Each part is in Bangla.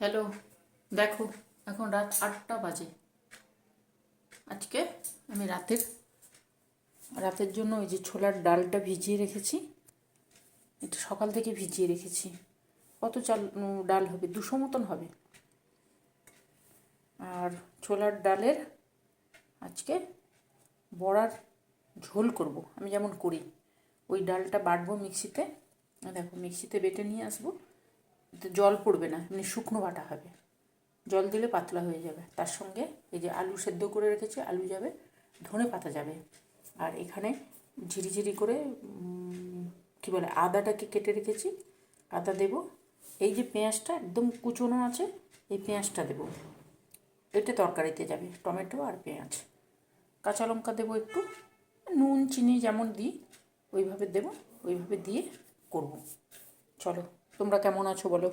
হ্যালো, দেখো, এখন রাত আটটা বাজে। আজকে আমি রাতের রাতের জন্য ওই যে ছোলার ডালটা ভিজিয়ে রেখেছি। এটা সকাল থেকে ভিজিয়ে রেখেছি। কত চাল ডাল হবে? দুশো মতন হবে। আর ছোলার ডালের আজকে বড়ার ঝোল করব। আমি যেমন করি। ওই ডালটা বাটবো মিক্সিতে। দেখো, মিক্সিতে বেটে নিয়ে আসব। জল পড়বে না এমনি শুকনো বাটা হবে। জল দিলে পাতলা হয়ে যাবে। তার সঙ্গে এই যে আলু সেদ্ধ করে রেখেছি আলু যাবে ধনে পাতা যাবে। আর এখানে ঝিরিঝিরি করে উম, কী বলে আদাটাকে কেটে রেখেছি আদা দেব। এই যে পেঁয়াজটা একদম কুচোনো আছে এই পেঁয়াজটা দেবো। এটা তরকারিতে যাবে টমেটো আর পেঁয়াজ। কাঁচা লঙ্কা দেবো একটু নুন চিনি যেমন দিই ওইভাবে দেবো ওইভাবে দিয়ে করব। চলো। তোমরা কেমন আছো বলো?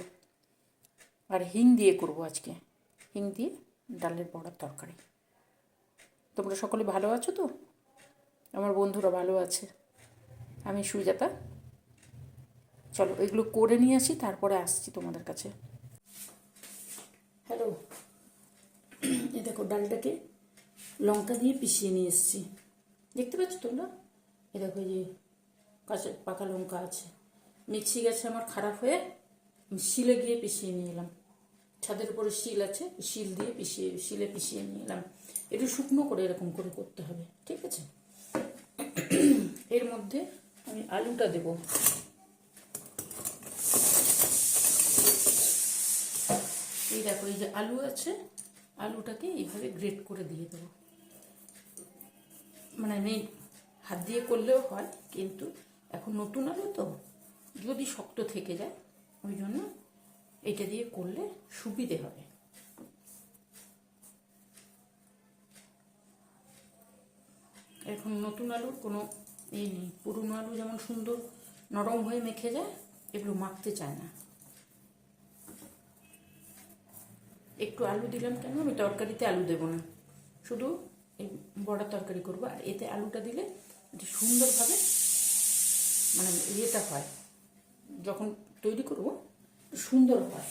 আর হিং দিয়ে করব আজকে। হিং দিয়ে ডালের বড়ার তরকারি। তোমরা সকলে ভালো আছো তো? আমার বন্ধুরা ভালো আছে। আমি সুজাতা। চলো, এগুলো করে নিয়ে আসি, তারপরে আসছি তোমাদের কাছে। হ্যালো। এই দেখো, ডালটাকে লঙ্কা দিয়ে পিষিয়ে নিয়ে এসেছি। দেখতে পাচ্ছ তোমরা? এই দেখো যে কাঁচা পাকা লঙ্কা আছে। মিক্সি গেছে আমার, খারাপ হয়ে শিলে গিয়ে পিষিয়ে নিয়ে এলাম। ছাদের উপরে শিল আছে, শিল দিয়ে পিষিয়ে, শিলে পিষিয়ে নিয়ে এলাম। একটু শুকনো করে এরকম করে করতে হবে, ঠিক আছে? এর মধ্যে আমি আলুটা দেবো। এই দেখো, এই যে আলু আছে, আলুটাকে এইভাবে গ্রেট করে দিয়ে দেবো। মানে আমি হাত দিয়ে করলেও হয়, কিন্তু এখন নতুন আলু তো। যদি শক্ত থেকে যায়, ওই জন্য এটা দিয়ে করলে সুবিধে হবে। এখন নতুন আলুর কোনো এই নেই পুরনো আলু যেমন সুন্দর নরম হয়ে মেখে যায়, এগুলো মাখতে চায় না। একটু আলু দিলাম কেন? আমি তরকারিতে আলু দেবো না। শুধু এই বড়া তরকারি করব। আর এতে আলুটা দিলে সুন্দরভাবে মানে ইয়েটা হয়। যখন তৈরি করব, সুন্দর হয়।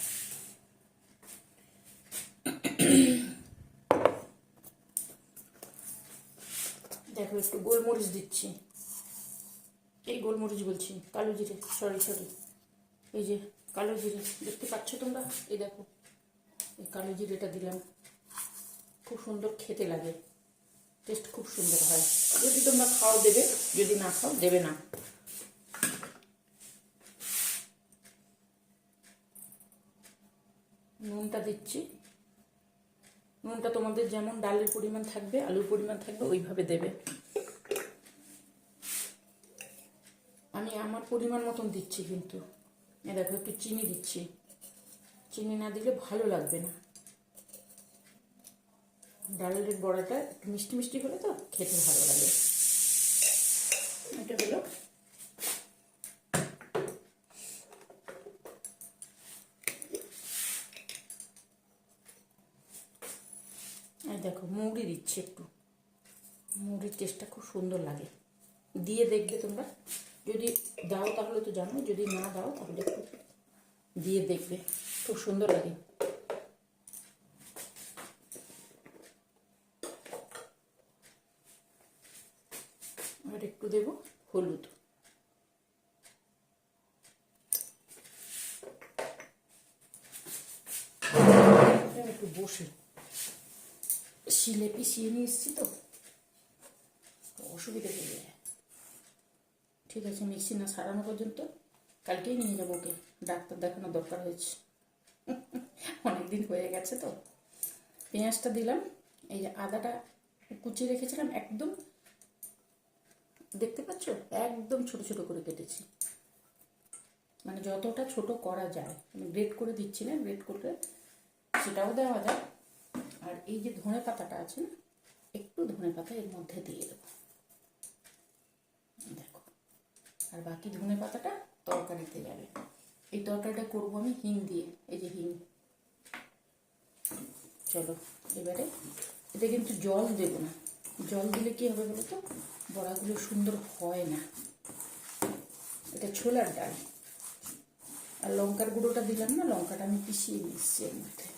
দেখো, একটু গোলমরিচ দিচ্ছি। এই গোলমরিচ বলছি, কালো জিরে সরি সরি এই যে কালো জিরে, দেখতে পাচ্ছ তোমরা? এই দেখো, এই কালো জিরেটা দিলাম। খুব সুন্দর খেতে লাগে। টেস্ট খুব সুন্দর হয়। যদি তোমরা খাও দেবে, যদি না খাও দেবে না। নুনটা দিচ্ছি। নুনটা তোমাদের যেমন ডালের পরিমাণ থাকবে, আলুর পরিমাণ থাকবে, ওইভাবে দেবে। আমি আমার পরিমাণ মতন দিচ্ছি কিন্তু। এ দেখো, একটু চিনি দিচ্ছি। চিনি না দিলে ভালো লাগবে না। ডালের বড়াটা একটু মিষ্টি মিষ্টি হলে তো খেতে ভালো লাগে। এটা হলো এই দেখো মৌরি দিচ্ছি একটু। মৌরির টেস্টটা খুব সুন্দর লাগে। দিয়ে দেখবে তোমরা। যদি দাও তাহলে তো জানো, যদি না দাও তাহলে একটু দিয়ে দেখবে। খুব সুন্দর লাগে। আর একটু দেব হলুদ। একটু বসে। শিলে পিষিয়ে নিয়ে এসছি তো অসুবিধা হয়ে যায় ঠিক আছে মিক্সি না সারানো পর্যন্ত, কালকেই নিয়ে যাব ওকে। ডাক্তার দেখানো দরকার হয়েছে। অনেকদিন হয়ে গেছে তো। পেঁয়াজটা দিলাম, এই যে আদাটা কুচিয়ে রেখেছিলাম একদম, দেখতে পাচ্ছ? একদম ছোট ছোট করে কেটেছি। মানে যতটা ছোট করা যায় গ্রেট করে দিচ্ছি না, গ্রেট করলে সেটাও দেওয়া যায়। আর এই যে ধনে পাতাটা আছে না, একটু ধনে পাতা এর মধ্যে দিয়ে দেবো। দেখো, আর বাকি ধনে পাতাটা তরকারিতে যাবে। এই তরকারিটা করব আমি হিং দিয়ে, এই যে হিং। চলো, এবারে এটা কিন্তু জল দেব না। জল দিলে কি হবে বলো তো? বড়াগুলো সুন্দর হয় না। এটা ছোলার ডাল। আর লঙ্কার গুঁড়োটা দিলাম না, লঙ্কাটা আমি পিষিয়ে নিচ্ছি এর মধ্যে।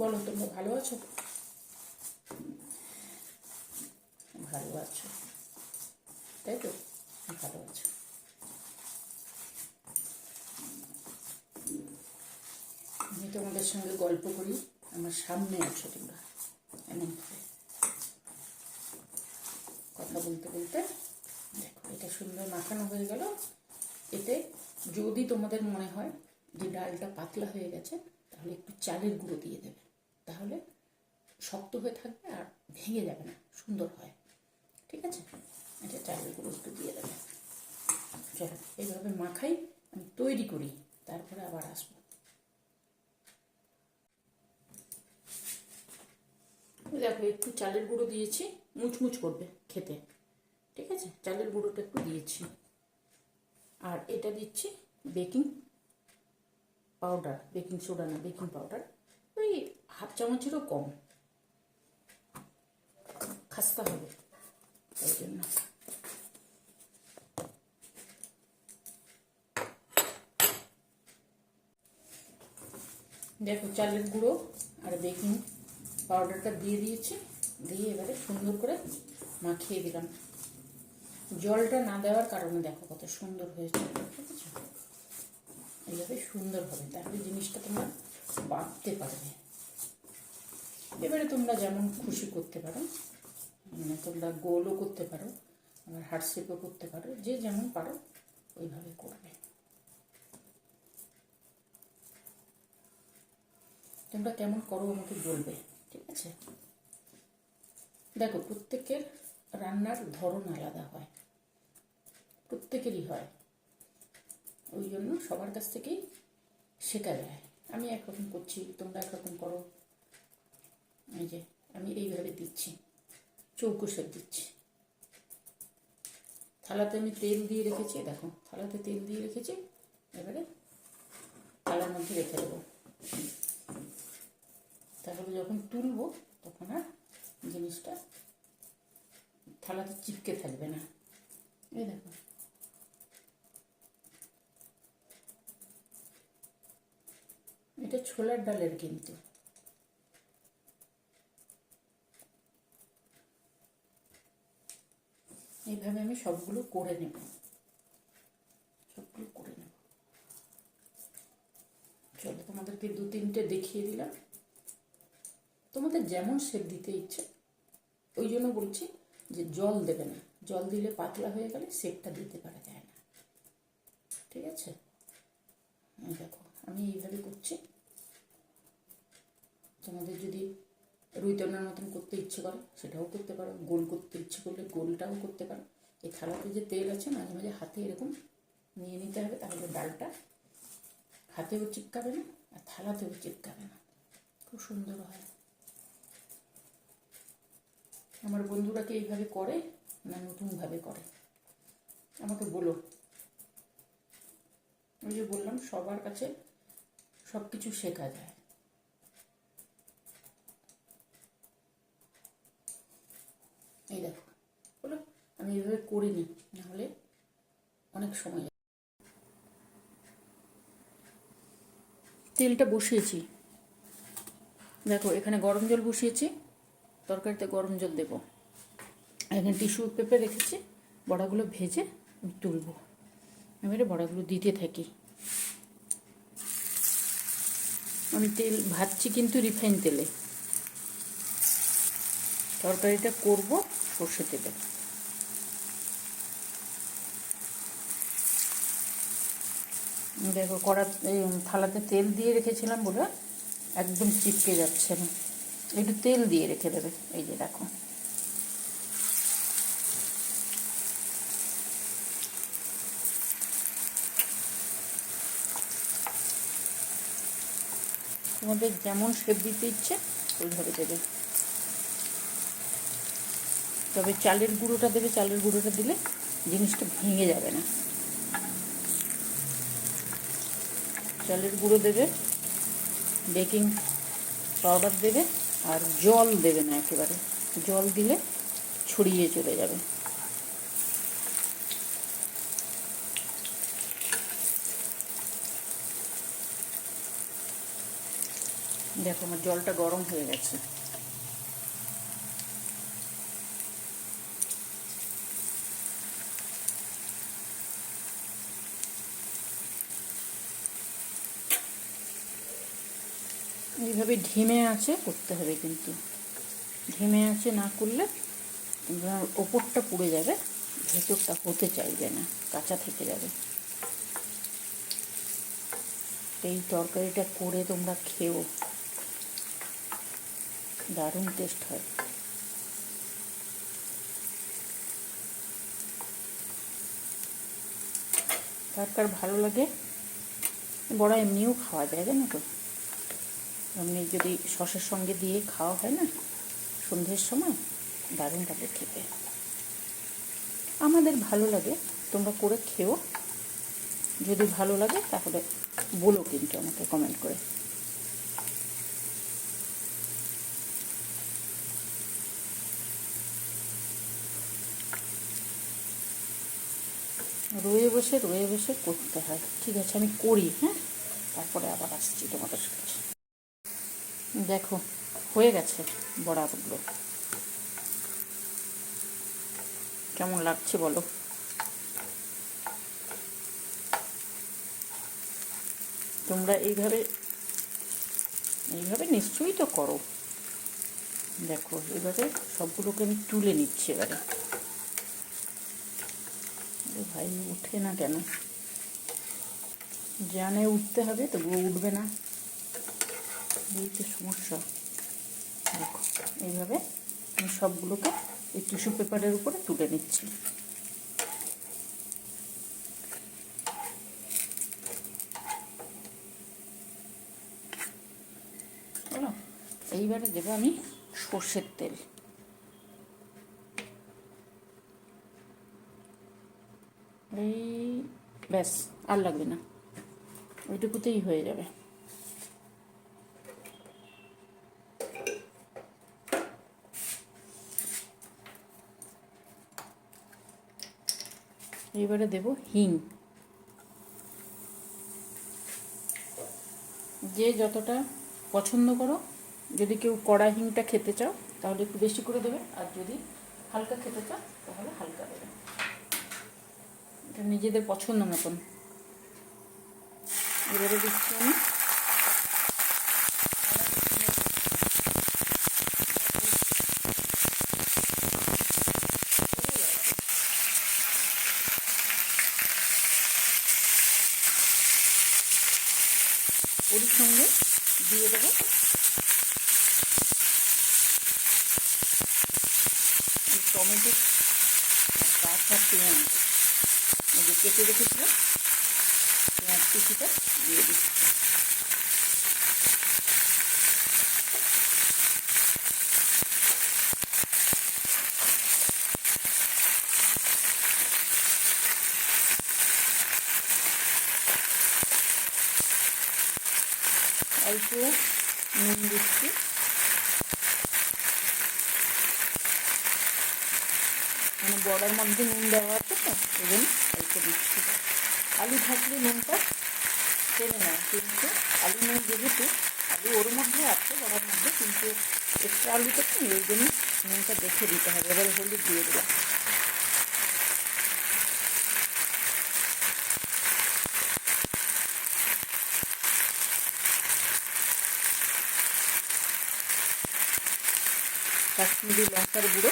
বলো তোমরা ভালো আছো? ভালো আছো। তাই তো? ভালো আছো। আমি তোমাদের সঙ্গে গল্প করি আমার সামনে আছো তোমরা এমন কথা বলতে বলতে দেখো এটা সুন্দর মাখানো হয়ে গেল। এতে যদি তোমাদের মনে হয় যে ডালটা পাতলা হয়ে গেছে তাহলে একটু চালের গুঁড়ো দিয়ে দেবে। তাহলে শক্ত হয়ে থাকবে আর ভেঙে যাবে না, সুন্দর হয়। ঠিক আছে? এটা চালের গুঁড়ো একটু দিয়ে দেবে। চলো, এইভাবে মাখাই, আমি তৈরি করি, তারপরে আবার আসব। দেখো, একটু চালের গুঁড়ো দিয়েছি, মুচমুচ করবে খেতে। ঠিক আছে? চালের গুঁড়োটা একটু দিয়েছি। আর এটা দিচ্ছি বেকিং পাউডার, বেকিং সোডা না, বেকিং পাউডার। ওই হাফ চামচেরও কম। খাস্তা হবে, তাই জন্য। দেখো চালের গুঁড়ো আর বেকিং পাউডারটা দিয়ে দিয়েছি, দিয়ে এবারে সুন্দর করে মাখিয়ে দিলাম। জলটা না দেওয়ার কারণে দেখো কত সুন্দর হয়েছে এইভাবে সুন্দর হবে, তাহলে জিনিসটা তোমরা বাঁধতে পারবে। এবারে তোমরা যেমন খুশি করতে পারো মানে তোমরা গোলও করতে পারো আবার হার্ট শেপও করতে পারো, যে যেমন পারো, ওইভাবে করবে। তোমরা কেমন করো আমাকে বলবে, ঠিক আছে? দেখো, প্রত্যেকের রান্নার ধরন আলাদা হয়, প্রত্যেকেরই হয়। ওই জন্য সবার কাছ থেকেই শেখা যায়। আমি একরকম করছি, তোমরা একরকম করো। এই যে, আমি এইভাবে দিচ্ছি চৌকো শেপ দিচ্ছি। থালাতে আমি তেল দিয়ে রেখেছি দেখো, থালাতে তেল দিয়ে রেখেছি, এবারে থালার মধ্যে রেখে দেবো। তারপরে যখন তুলবো, তখন আর জিনিসটা থালাতে চিপকে থাকবে না। এই দেখো। এটা ছোলার ডালের কিন্তু। এইভাবে আমি সবগুলো করে নেব। সবগুলো করে নেব। চলো তোমাদেরকে দু তিনটে দেখিয়ে দিলাম। তোমাদের যেমন শেপ দিতে ইচ্ছে, ওই জন্য বলছি যে জল দেবে না। জল দিলে পাতলা হয়ে গেলে শেপটা দিতে পারা যায় না। ঠিক আছে? দেখো, আমি এইভাবে করছি। তোমাদের যদি রুইতনার মতন করতে ইচ্ছে করে, সেটাও করতে পারো, গোল করতে ইচ্ছে করলে গোলটাও করতে পারো। এই থালাতে যে তেল আছে, মাঝে মাঝে হাতে এরকম নিয়ে নিতে হবে, তাহলে ডালটা হাতেও চিপকাবে না, আর থালাতেও চিপকাবে না। খুব সুন্দর হয়। আমার বন্ধুরা কি এইভাবে করে না নতুনভাবে করে? আমাকে বলো। ওই যে বললাম, সবার কাছে সব কিছু শেখা যায়। এই দেখো, বলো, আমি এইভাবে করিনি, নাহলে অনেক সময়। তেলটা বসিয়েছি। দেখো, এখানে গরম জল বসিয়েছি, তরকারিতে গরম জল দেবো। এখানে টিস্যু পেপার রেখেছি, বড়াগুলো ভেজে আমি তুলবো। এবারে বড়াগুলো দিতে থাকি। আমি তেল, ভাজছি কিন্তু রিফাইন তেলে। তরকারিটা করব সর্ষে তেলে। দেখো, কড়া, এই, থালাতে তেল দিয়ে রেখেছিলাম বলে একদম চিপকে যাচ্ছে না। একটু তেল দিয়ে রেখে দেবে, এই যে দেখো। তোমাদের যেমন শেপ দিতে ইচ্ছে, ওইভাবে দেবে। তবে চালের গুঁড়োটা দেবে, চালের গুঁড়োটা দিলে জিনিসটা ভেঙে যাবে না। চালের গুঁড়ো দেবে, বেকিং পাউডার দেবে আর জল দেবে না একেবারে। জল দিলে ছড়িয়ে চলে যাবে। দেখো আমার জলটা গরম হয়ে গেছে। এইভাবে ঢিমে আছে, করতে হবে কিন্তু। ঢিমে আছে না করলে ওপরটা পুড়ে যাবে, ভেতরটা হতে চাইবে না, কাঁচা থেকে যাবে। এই তরকারিটা করে তোমরা খেও। দারুণ টেস্ট হয়। কার কার ভালো লাগে, বড়া এমনিও খাওয়া যায়, জানো তো? এমনি যদি সসের সঙ্গে দিয়ে খাওয়া হয় না, সন্ধ্যের সময় দারুণ লাগে খেতে। আমাদের ভালো লাগে, তোমরা করে খেও। যদি ভালো লাগে, তাহলে বলো কিন্তু আমাকে কমেন্ট করে। রয়ে বসে রয়ে বসে করতে হয়। ঠিক আছে, আমি করি হ্যাঁ? তারপরে আবার আসছি তোমাদের কাছে দেখো, হয়ে গেছে বড়াগুলো। কেমন লাগছে বলো? তোমরা এইভাবে এইভাবে নিশ্চয়ই তো করো। দেখো, এবারে সবগুলোকে আমি তুলে নিচ্ছি এবারে। ভাই উঠে না কেন? জানে উঠতে হবে, তবুও উঠবে না। এই তো সমস্যা। দেখো, এইভাবে আমি সবগুলোকে এই টিস্যু পেপারের উপরে তুলে নিচ্ছি। এইবারে দেবো আমি সর্ষের তেল। এই ব্যাস, আর লাগবে না। ওইটুকুতেই হয়ে যাবে। এবারে দেব হিং। যে যতটা পছন্দ করো, যদি কেউ কড়া হিংটা খেতে চাও, তাহলে একটু বেশি করে দেবে, আর যদি হালকা খেতে চাও, তাহলে হালকা দেবে। এটা নিজেদের পছন্দ মতন। এবারে দিচ্ছি আমি ওর সঙ্গে দিয়ে দেবো। টমেটো কাঁচা পেঁয়াজ। যে কেটে রেখেছিলাম পেঁয়াজ কুচিটা দিয়ে দিচ্ছি। অল্প নুন দিচ্ছি। মানে বড়ার মধ্যে নুন দেওয়া আছে তো জন্য অল্প দিচ্ছি। আলু থাকলে নুনটা টেনে নেয় কিন্তু আলু নুন যেহেতু, আলু ওর মধ্যে আছে, বড়ার মধ্যে, কিন্তু এক্সট্রা আলুটা তো ওই জন্য নুনটা দেখে দিতে হবে। এবারে হলুদ দিয়ে দেবো। কাশ্মীরি লঙ্কার গুঁড়ো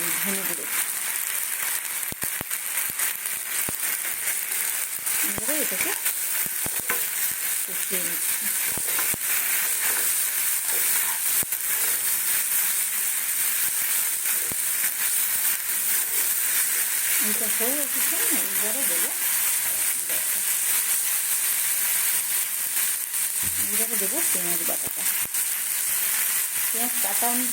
এই ধনে গুঁড়ো এবারে এটাকে কষিয়ে নিচ্ছি এটা পেঁয়াজ বাটাটা পেঁয়াজ কাটা আমি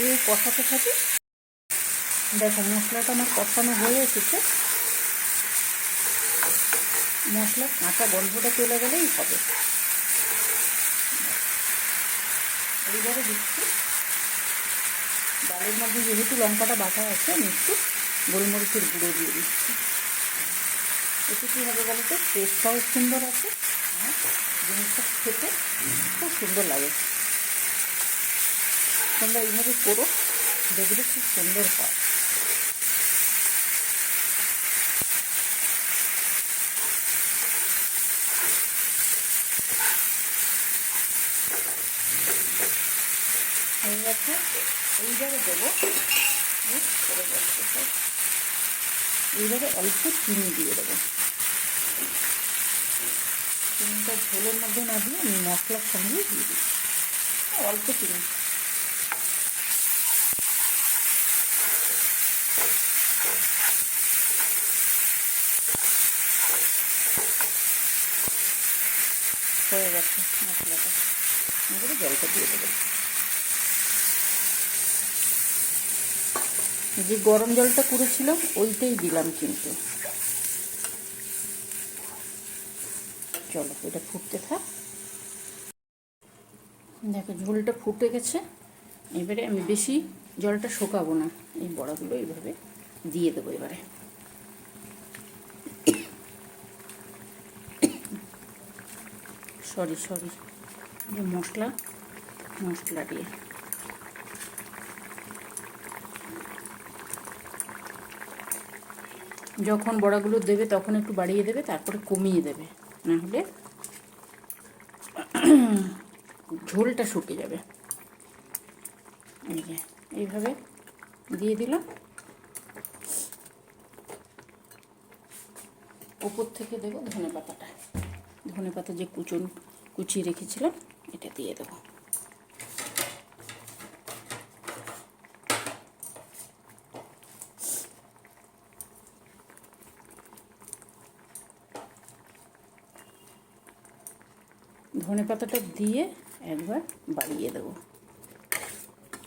এই কষাতে থাকি দেখো মশলাটা আমার কষানো হয়ে এসেছে। মশলার কাঁচা গন্ধটা চলে গেলেই হবে। এইবারে দিচ্ছি। ডালের মধ্যে যেহেতু লঙ্কাটা বাটা আছে, আমি একটু গোলমরিচের গুঁড়ো দিয়ে দিচ্ছি। এতে কী হবে বলো তো? টেস্টটাও সুন্দর আছে, আর জিনিসটা খেতে খুব সুন্দর লাগে। তোমরা এইভাবে করো, দেখবে খুব সুন্দর হয়ে গেছে এইবারে দেবো। এইবারে অল্প চিনি দিয়ে দেবো। চিনিটা ঝোলের মধ্যে না দিয়ে আমি মশলার সঙ্গে দিয়ে দিই অল্প চিনি। হয়ে গেছে মশলাটা। জলটা দিয়ে দেবো। যে গরম জলটা করেছিল ওইটাই দিলাম কিন্তু। চলো, এটা ফুটতে থাক। দেখো, ঝোলটা ফুটে গেছে। এবারে আমি বেশি জলটা শোকাবো না। এই বড়াগুলো এইভাবে দিয়ে দেবো এবারে। Sorry sorry. মশলা মশলা দিয়ে। যখন বড়াগুলো দেবে তখন একটু বাড়িয়ে দেবে, তারপরে কমিয়ে দেবে। না হলে ঝোলটা শুকে যাবে। এইভাবে দিয়ে দিলাম। ওপর থেকে দেবো ধনে পাতাটা ধনে পাতা যে কুচন, কুচিয়ে রেখেছিলাম, এটা দিয়ে দেবো। ধনে পাতাটা দিয়ে একবার বাড়িয়ে দেবো।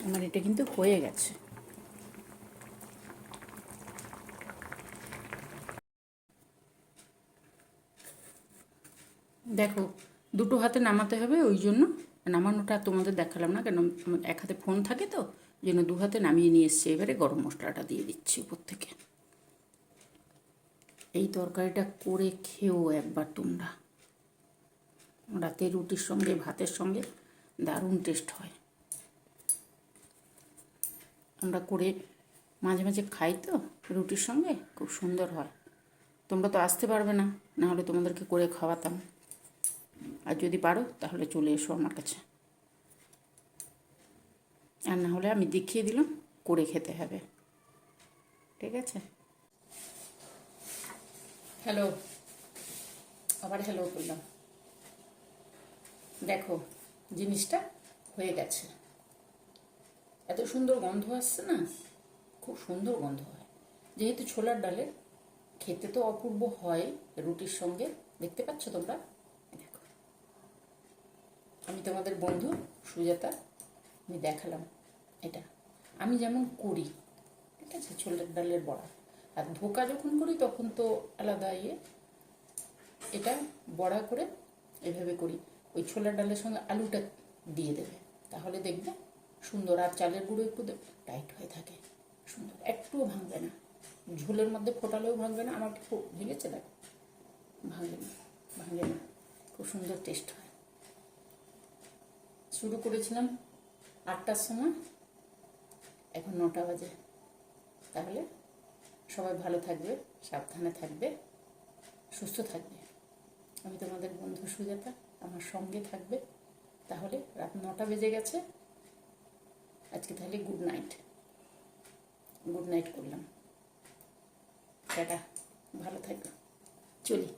আমার এটা কিন্তু হয়ে গেছে। দেখো, দুটো হাতে নামাতে হবে, ওই জন্য নামানোটা তোমাদের দেখালাম না, কেন এক হাতে ফোন থাকে তো জন্য দু হাতে নামিয়ে নিয়ে এসছে। এবারে গরম মশলাটা দিয়ে দিচ্ছি উপর থেকে। এই তরকারিটা করে খেও একবার তোমরা। রাতে রুটির সঙ্গে, ভাতের সঙ্গে দারুণ টেস্ট হয়। আমরা করে মাঝে মাঝে খাই তো, রুটির সঙ্গে, খুব সুন্দর হয়। তোমরা তো আসতে পারবে না না হলে তোমাদেরকে করে খাওয়াতাম। আর যদি পারো, তাহলে চলে এসো আমার কাছে। আর না হলে আমি দেখিয়ে দিলাম, করে খেতে হবে। ঠিক আছে? হ্যালো আবার হ্যালো করলাম। দেখো, জিনিসটা হয়ে গেছে। এত সুন্দর গন্ধ আসছে না? খুব সুন্দর গন্ধ হয়। যেহেতু ছোলার ডালের খেতে তো অপূর্ব হয় রুটির সঙ্গে, দেখতে পাচ্ছ তোমরা? দেখো। আমি তোমাদের বন্ধু সুজাতা, আমি দেখালাম এটা। আমি যেমন করি, ঠিক আছে, ছোলার ডালের বড়া। আর ধোকা যখন করি, তখন তো আলাদা ইয়ে। এটা বড়া করে এভাবে করি। ওই ছোলার ডালের সঙ্গে আলুটা দিয়ে দেবে। তাহলে দেখবে সুন্দর আর চালের গুঁড়ো একটু টাইট হয়ে থাকে। সুন্দর। একটুও ভাঙবে না। ঝোলের মধ্যে ফোটালেও ভাঙবে না। আমার খুব ভেঙেছে দেখো। ভাঙবে না। ভাঙবে না। খুব সুন্দর টেস্ট হয়। শুরু করেছিলাম আটটার সময়। এখন নটা বাজে। তাহলে সবাই ভালো থাকবে, সাবধানে থাকবে, সুস্থ থাকবে। আমি তোমাদের বন্ধু সুজাতা। আমার সঙ্গে থাকবে। তাহলে রাত নটা বেজে গেছে। আজকে তাহলে গুড নাইট গুড নাইট করলাম। টাটা। ভালো থাকবে। চলি।